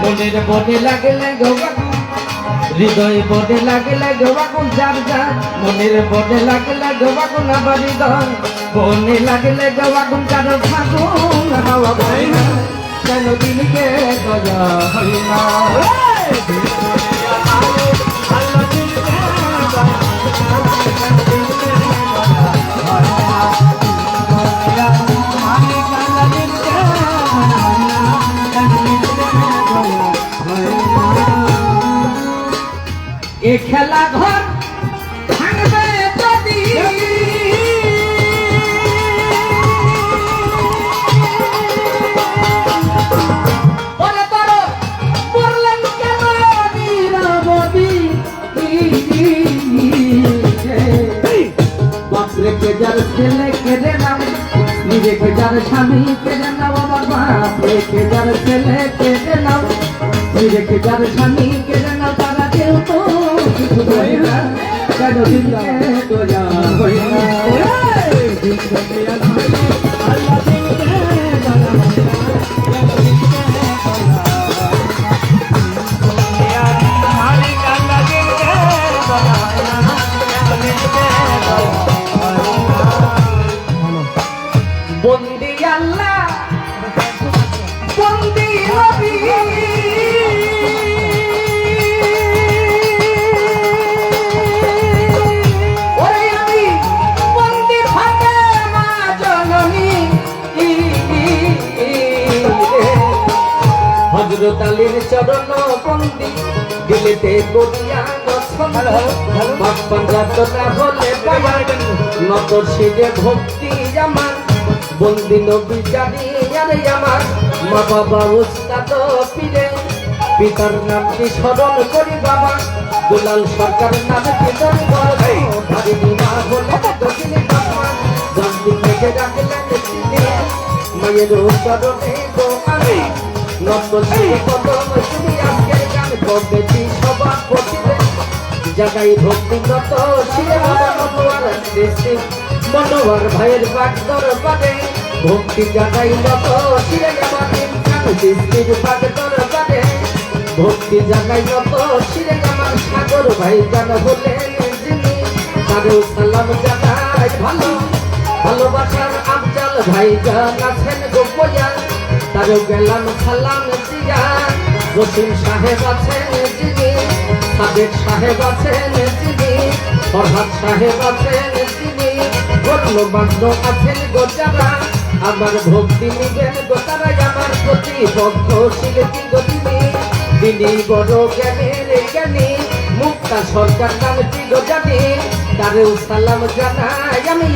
মনের বনে লাগলে গবাগুন হৃদয় বনে লাগলে গবাগুন যার যার মনের বনে লাগলে গবাগুন আবার হৃদয় বনে লাগলে গবাগুন কারও ফাগুন হাওয়া বয় না কেন দিনকে গজা হয় না। এ খেলা ঘর ভাঙবে যদি। যার ছেলে কেড়ে নাম নিজে যার স্বামী কেড়ে নাও আমার বাপরে কে যার ছেলে কেড়ে নাও নিজে যার স্বামী চরণ বন্দি দিলেতে করিয়া দর্শন বাপ্পান যাতনা হলে পাওয়ার নত শিরে ভক্তি আমার বন্দি নবী জানি আমার মা বাবা উস্তাদ পীরে পিতার নামটি স্মরণ করি বাবা দুলাল সরকার নামে পিতর ভাই ভারিনি মা বলে দক্ষিণে বাবা বন্দি থেকে রাখলেন মায়ের জাগাই ভক্তিগত মনোহর ভাইয়ের বাগদর বাদে ভক্তি জাগাই নত শিরে বাগদর বাদে ভক্তি জাগাই নত শিরে আমার সাগর ভাই জান হলেন যিনি সালাম জানাই ভালো, ভালোবাসার আফজাল ভাই জান আছেন গোপয়া তারেও গেলাম সালাম দিয়া জসিম সাহেব আছেন যিনি সাবেক সাহেব আছেন যিনি, ফরহাদ সাহেব আছেন যিনি গণ্যমান্য আছেন গোচারা আমার ভক্তি নিবেন গোচারা আমার প্রতিপক্ষ শিল্পী গতিনি তিনি। বড় জ্ঞানের জ্ঞানী, মুক্তা সরকার নামটি গো জানি? তারেও সালাম জানাই আমি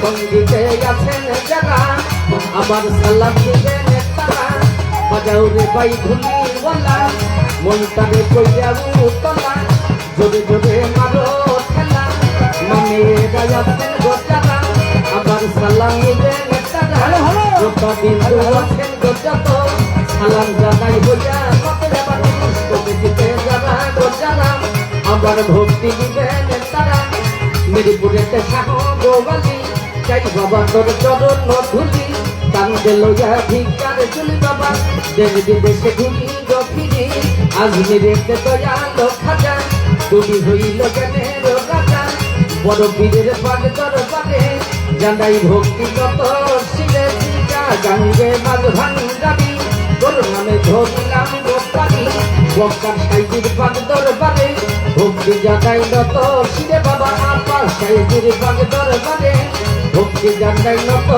সঙ্গীতে আছেন যারা। আমার সালাম দিবেন তারা বাজাও রে বাই ধুলি বলা মন তারে কইয়া উতলা জোরে জোরে মারো খেলা মানে রাজাতেন গোচারা আমার সালাম নিবেন তারা যত বিন্দু আছেন গোচাত সালাম জানাই হইয়া কত যাবার কবে দিতে যারা গোচারা আমার ভক্তি নিবেন তারা মেদিপুরেতে শাহ গোবালি চাই বাবা তোর চরণ ধুলি কান্দে লইয়া ভিকার চুলি বাবা। দেশ বিদেশে ঘুরি গফিরি আজমিরেতে দয়ালো খাজা। তুমি হইল জ্ঞানের রাজা। বড় বীরের পাগ দরবারে জানাই ভক্তি কত শিরে শিকা গাঙ্গে মাঝ ভাঙ্গাবি তোর নামে ধরলাম গোপালি বক্কার সাইজির পাগ দরবারে ভক্তি জানাই নত শিরে বাবা। আপা সাইজির পাগ দরবারে ভক্তি জানাই নত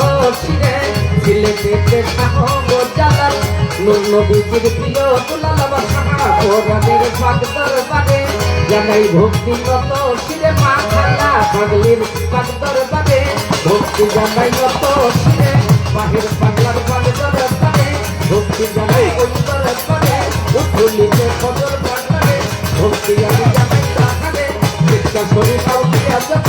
শিরে সিলেটেতে শাহ জালাল নূর নবীজির প্রিয় তুলাল আমার সাহা ওরাদের পাগ দরবারে, জানাই ভক্তি নত শিরে মা পাগলির পাগ দরবারে। ভক্তি জানাই নত শিরে বাহির পাগলার পাগ দরবারে। ভক্তি জানাই ওই দরবারে উঠুলিতে ফজর বাগানে ভক্তি আমি জানাই তাহারে শিক্ষা শরীর আউলিয়া যত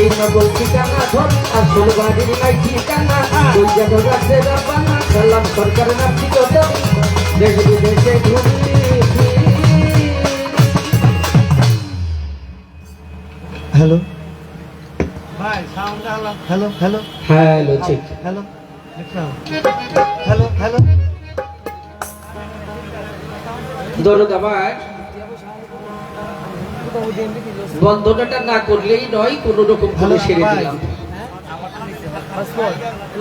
এই নগর ঠিকানা ধরি আর ফুলবাড়ির নাই ঠিকানা ওই সালাম সরকার দেশ বিদেশে ঘুরি হ্যালো ভাই sound hello. Hello hello hello ঠিক। হ্যালো। Hello hello. দৌলত আমার বন্ধনাটা না করলেই নয় কোনো রকম করে সেরে দিলাম।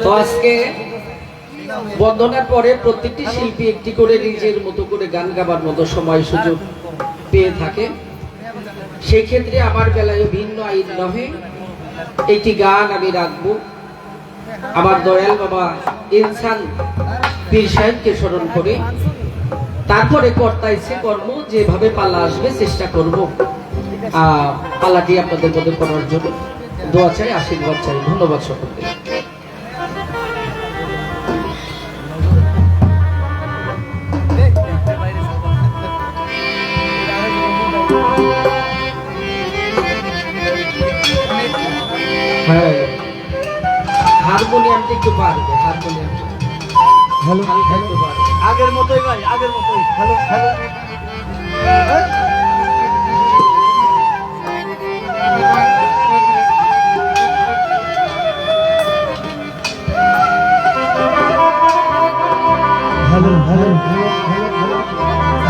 তো আজকে বন্ধনার পরে প্রত্যেকটি শিল্পী একটি করে নিজের মতো করে গান গাবার মতো সময় সুযোগ পেয়ে থাকে। সেই ক্ষেত্রে আমার বেলায় ভিন্ন আইন নহে। একটি গান আমি রাখব। আমার দয়াল বাবা ইনসান পীর সাহেবকে স্মরণ করে তারপরে কর্তা ইচ্ছে কর্ম যেভাবে পাল্লা আসবে চেষ্টা করব। আহ, পাল্লাটি আপনাদের মধ্যে করার জন্য দোয়া চাই আশীর্বাদ চাই। ধন্যবাদ সকলকে। হ্যাঁ হারমোনিয়ামটা একটু পারবে হারমোনিয়াম হ্যালো আগের মতোই ভাই আগের মতোই। Hello hello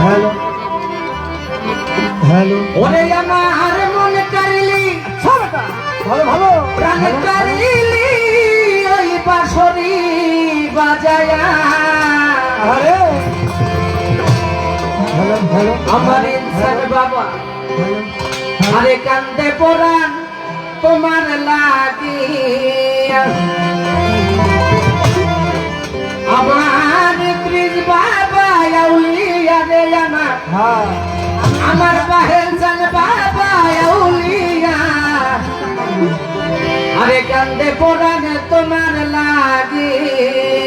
hello. হ্যালো। ওরে আমার মনে কারিলি ভালো ভালো। প্রাণ কারিলি ওই বাঁশরি বাজায়া। আরে। Hello hello. আমার ইনসান বাবা। আরে কান্দে পরাণ তোমার লাগিয়া। আমার হ্যাঁ। আমার বাহের জান বাবা আউলিয়া আরে কান্দে পরাণ তোমার লাগিয়া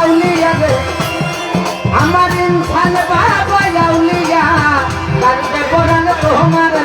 আউলিয়া রে। আমার ইনসান বাবা আউলিয়া কারণে বরান তোমার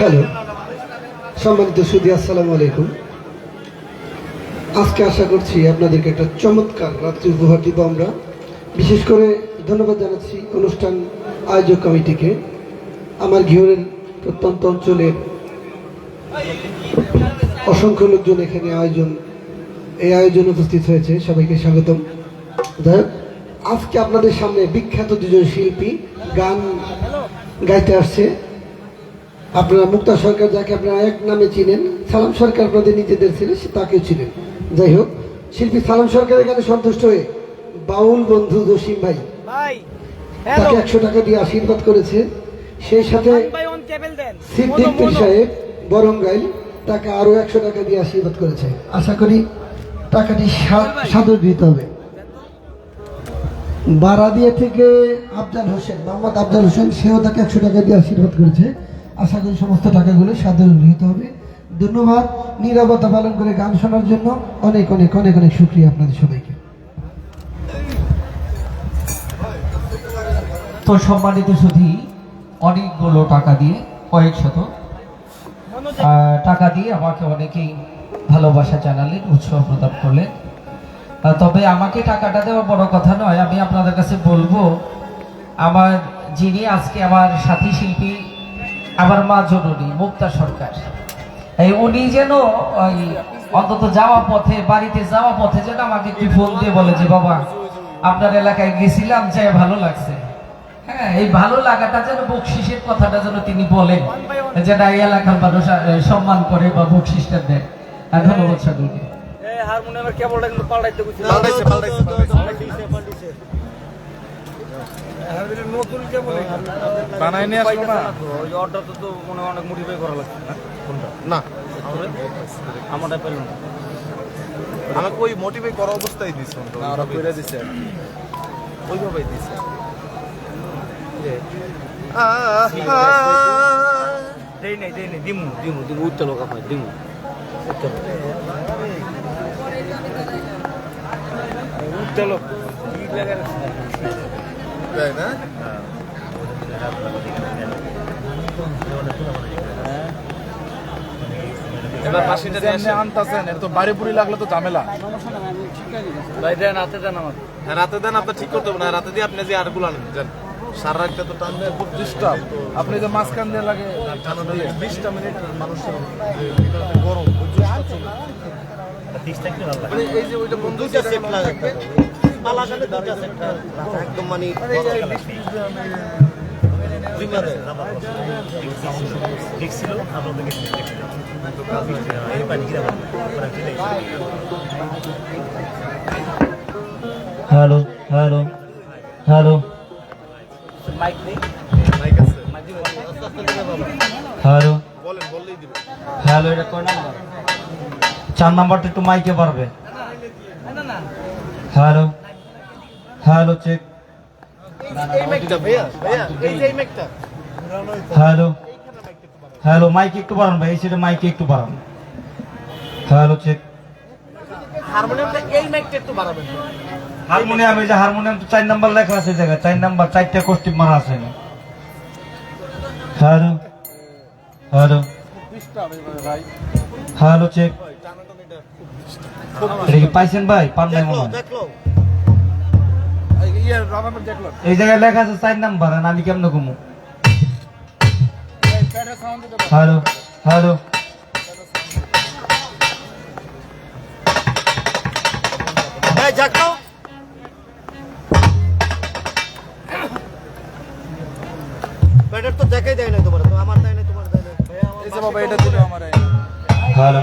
হ্যালো। সম্মানিত সুদী, আসসালামু আলাইকুম। আজকে আশা করছি আপনাদেরকে একটা চমৎকার রাত্রি উপহার দিব আমরা। বিশেষ করে ধন্যবাদ জানাচ্ছি অনুষ্ঠান আয়োজক কমিটিকে। আমার ঘিওরের প্রত্যন্ত অঞ্চলের অসংখ্য লোকজন এখানে আয়োজন, এই আয়োজন উপস্থিত হয়েছে। সবাইকে স্বাগতম। আজকে আপনাদের সামনে বিখ্যাত দুজন শিল্পী গান গাইতে আসছে। আপনারা মুক্তা সরকার যাকে আপনারা এক নামে চিনেন সালাম সরকার আপনাদের নিজেদের ছিলেন সে তাকেও চিনেন। যাই হোক শিল্পী সালাম সরকার এখানে সন্তুষ্ট হয়ে বাউল বন্ধু জসিম ভাই তাকে একশো টাকা দিয়ে আশীর্বাদ করেছে। সেই সাথে সিদ্দিক পীর সাহেব বরঙ্গাইল তাকে আরও একশো টাকা দিয়ে আশীর্বাদ করেছে। আশা করি টাকাটি সাদর দিতে হবে। বারাদিয়া থেকে আফজাল হোসেন মোহাম্মদ আফজাল হোসেন সেও তাকে একশো টাকা দিয়ে আশীর্বাদ করেছে। আশা করি সমস্ত টাকাগুলো সাদর গৃহীত হবে। ধন্যবাদ। নিরবতা পালন করে গান শোনার জন্য অনেক অনেক অনেক অনেক শুক্রিয়া আপনাদের সবাইকে। তো সম্মানিত সুধী, অনেকগুলো টাকা দিয়ে, কয়েক শত টাকা দিয়ে আমাকে অনেকেই ভালোবাসা জানালেন, উৎসাহ প্রদান করলেন। তবে আমাকে টাকাটা দেওয়া বড় কথা নয়, আমি আপনাদের কাছে বলব, আমার যিনি আজকে আমার সাথী শিল্পী আমার মা জননী মুক্তা সরকার। এই উনি যেন ওই অন্তত যাওয়া পথে বাড়িতে যাওয়া পথে যেন আমাকে একটু ফোন দিয়ে বলে যে বাবা আপনার এলাকায় গেছিলাম যে ভালো লাগছে। হ্যাঁ এই ভালো লাগাটা যেন বকশিসের কথাটা যেন তিনি বলেন। যে না এই এলাকার মানুষ সম্মান করে বা বকশিসটা দেয় ধন্যবাদ সকলকে হারমোনিয়ামের কেবলটা কিন্তু পাল্টাইতে কইছি পাল্টাইছে, পাল্টাইছে, নতুন কেবল বানাই নিয়ে না ওই অর্ডারটা তো মনে অনেক মডিফাই করা লাগছে না? কোনটা না। আমারটা পেলাম না। আমাকে ওই মোটিভে করা অবস্থায় দিছে ওরা কইরা দিছে। ওইভাবেই দিছে। দেই নাই দেই নাই। দিমু দিমু দিমু। লোক হয় উত্তর লোক। কি না? এবার পাশিটা দিয়ে যেমনি আনতাছেন এটা তো বাড়ি পুরি লাগলে তো ঝামেলা। ভাই দেন হাতে দেন আমার হ্যাঁ, রাতে দেন আপনি ঠিক করতে হবে না। রাতে দিয়ে আপনি যে আরগুলো আনেন যান। সারা রাতটা তো টানলে খুব ডিস্টার্ব আপনি যে মাঝখান দিয়ে লাগে টানা দিয়ে। বিশটা মিনিট গরম চলে। মানে এই যে ওইটা বন্ধ হয়েছে, একদম মানে এই হ্যালো হ্যালো হ্যালো মাইক নেই? মাইক আছে। হ্যালো বলেন বললেই দিবে। হ্যালো এটা কয় নাম্বার চার নাম্বারটা একটু মাইকে পারবে hello hello check hello hello mike একটু বাড়ান ভাই, এই সাইডে মাইকে একটু বাড়ান। হ্যালো চেক হারমোনিয়ামটা এই মাইকটা একটু বাড়াবেন হারমোনিয়াম এই যে হারমোনিয়াম তো চার নাম্বার লেখা আছে এই জায়গায়, চার নাম্বার চারটা কোষ্টি মারা আছে। হ্যালো হ্যালো পাইছেন ভাই? এই জায়গায় লেখা আছে চার নাম্বার আমি কেমন কমু হ্যালো হ্যালো। এই দেখল ব্যাটার তো দেখাই দেয় না তোমার তো আমার দেয় না তোমার দেয় না হ্যালো।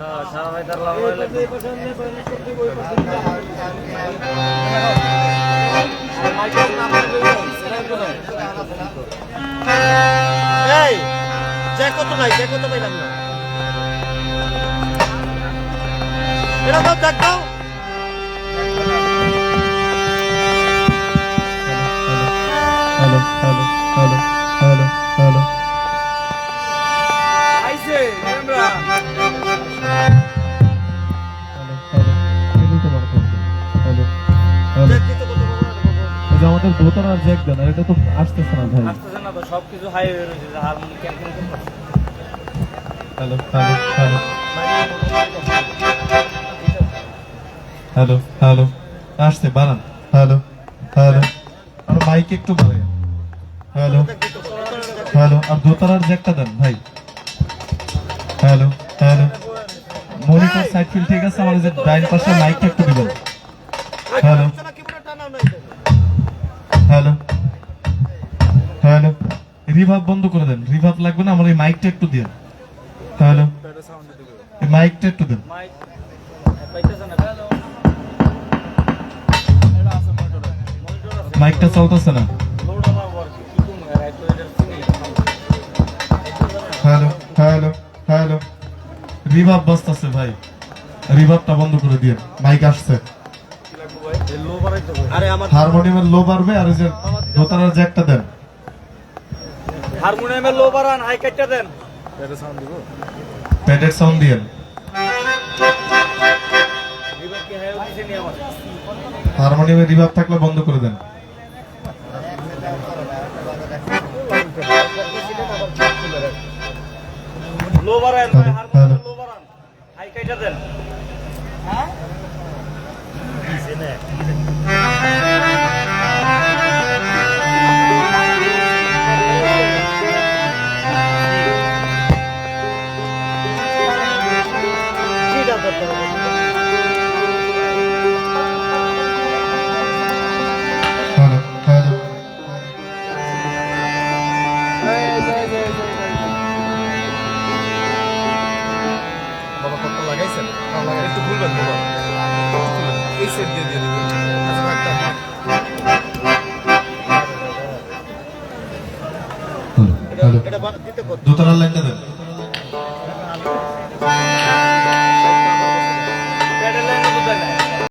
হ্যাঁ সারা ভাই তার লাগাই লাগবে। এই, জ্যাকো তো নাই জ্যাকো কত পাইলাম না এটা দেখ আর জ্যাক দেন এটা তো আসতেছে না ভাই আসতেছে না তো সব কিছু হাই হয়ে রয়েছে hello hello hello hello hello আসছে বানান হ্যালো হ্যালো আর মাইক একটু বাড়াই হ্যালো হ্যালো আর দোতলার জ্যাকটা দেন ভাই hello hello monitor side fill ঠিক আছে আমাদের ডাইন পাশে মাইকটা একটু দিবেন হ্যালো রিভাব বন্ধ করে দেন। রিভাব লাগবে না আমার এই মাইকটা একটু দিন। এই মাইকটা একটু দেন। মাইকটা চলতেছে না। হ্যালো হ্যালো হ্যালো রিভাব বাজতেছে ভাই। রিভাবটা বন্ধ করে দিয়ে মাইক আসছে। হারমোনিয়ামের লো বাড়বে আর যে দোতলার জ্যাকটা দেন। হারমোনিয়ামের লো বাড়ান হাই কাটটা দেন। প্যাডেড সাউন্ড দিয়েন এবার কি হাই দিছে নি হারমোনিয়ামের রিভাব থাকলে বন্ধ করে দেন। লো বাড়ান হ্যালো, লো বাড়ান হাই কাটটা দেন। কি